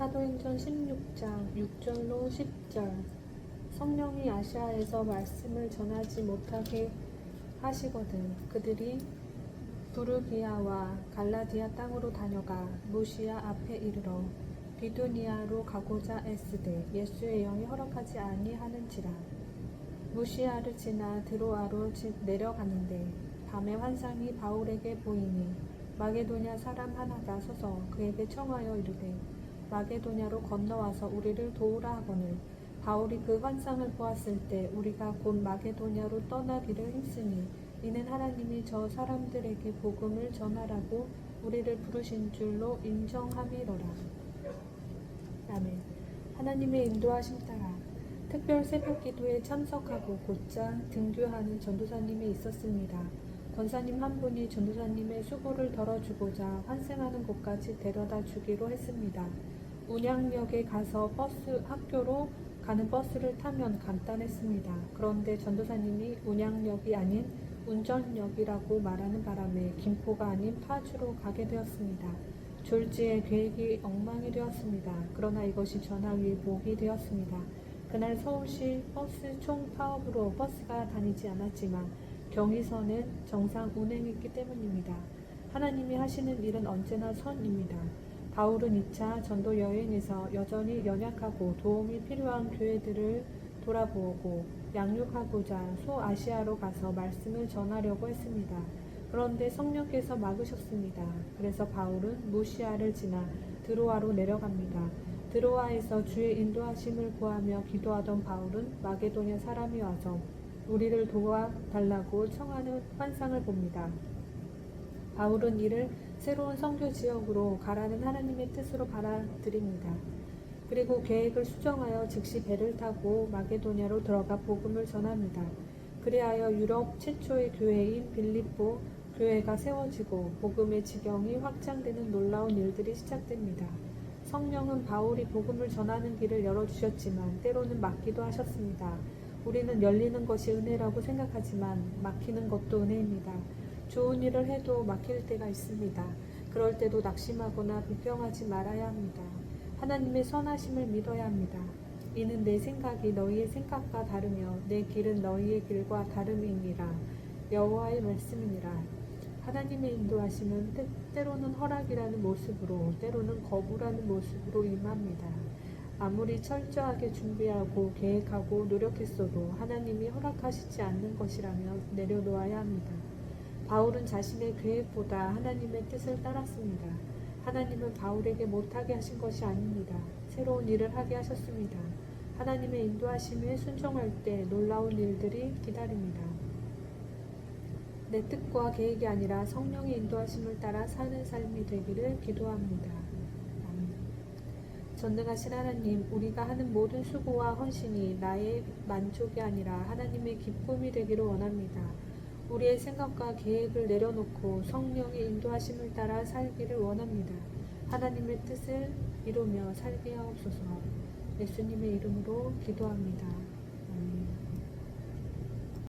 사도행전 16장 6절로 10절. 성령이 아시아에서 말씀을 전하지 못하게 하시거든 그들이 부르기아와 갈라디아 땅으로 다녀가 무시아 앞에 이르러 비두니아로 가고자 애쓰되 예수의 영이 허락하지 아니하는지라. 무시아를 지나 드로아로 지- 내려가는데 밤에 환상이 바울에게 보이니 마게도냐 사람 하나가 서서 그에게 청하여 이르되 마게도냐로 건너와서 우리를 도우라 하거늘 바울이 그 환상을 보았을 때 우리가 곧 마게도냐로 떠나기를 힘쓰니 이는 하나님이 저 사람들에게 복음을 전하라고 우리를 부르신 줄로 인정함이로라. 아멘. 하나님의 인도하심 따라 특별 새벽 기도에 참석하고 곧장 등교하는 전도사님이 있었습니다. 권사님 한 분이 전도사님의 수고를 덜어주고자 환생하는 곳까지 데려다 주기로 했습니다. 운양역에 가서 버스 학교로 가는 버스를 타면 간단했습니다. 그런데 전도사님이 운양역이 아닌 운전역이라고 말하는 바람에 김포가 아닌 파주로 가게 되었습니다. 졸지에 계획이 엉망이 되었습니다. 그러나 이것이 전하위의 복이 되었습니다. 그날 서울시 버스 총 파업으로 버스가 다니지 않았지만 경의선은 정상 운행했기 때문입니다. 하나님이 하시는 일은 언제나 선입니다. 바울은 2차 전도 여행에서 여전히 연약하고 도움이 필요한 교회들을 돌아보고 양육하고자 소아시아로 가서 말씀을 전하려고 했습니다. 그런데 성령께서 막으셨습니다. 그래서 바울은 무시아를 지나 드로아로 내려갑니다. 드로아에서 주의 인도하심을 구하며 기도하던 바울은 마게도냐 사람이 와서 우리를 도와달라고 청하는 환상을 봅니다. 바울은 이를 새로운 선교 지역으로 가라는 하나님의 뜻으로 받아들입니다. 그리고 계획을 수정하여 즉시 배를 타고 마게도냐로 들어가 복음을 전합니다. 그리하여 유럽 최초의 교회인 빌립보 교회가 세워지고 복음의 지경이 확장되는 놀라운 일들이 시작됩니다. 성령은 바울이 복음을 전하는 길을 열어주셨지만 때로는 막기도 하셨습니다. 우리는 열리는 것이 은혜라고 생각하지만 막히는 것도 은혜입니다. 좋은 일을 해도 막힐 때가 있습니다. 그럴 때도 낙심하거나 불평하지 말아야 합니다. 하나님의 선하심을 믿어야 합니다. 이는 내 생각이 너희의 생각과 다르며 내 길은 너희의 길과 다름이니라. 여호와의 말씀이니라. 하나님의 인도하심은 때, 때로는 허락이라는 모습으로 때로는 거부라는 모습으로 임합니다. 아무리 철저하게 준비하고 계획하고 노력했어도 하나님이 허락하시지 않는 것이라면 내려놓아야 합니다. 바울은 자신의 계획보다 하나님의 뜻을 따랐습니다. 하나님은 바울에게 못하게 하신 것이 아닙니다. 새로운 일을 하게 하셨습니다. 하나님의 인도하심에 순종할 때 놀라운 일들이 기다립니다. 내 뜻과 계획이 아니라 성령의 인도하심을 따라 사는 삶이 되기를 기도합니다. 전능하신 하나님, 우리가 하는 모든 수고와 헌신이 나의 만족이 아니라 하나님의 기쁨이 되기를 원합니다. 우리의 생각과 계획을 내려놓고 성령의 인도하심을 따라 살기를 원합니다. 하나님의 뜻을 이루며 살게 하옵소서. 예수님의 이름으로 기도합니다.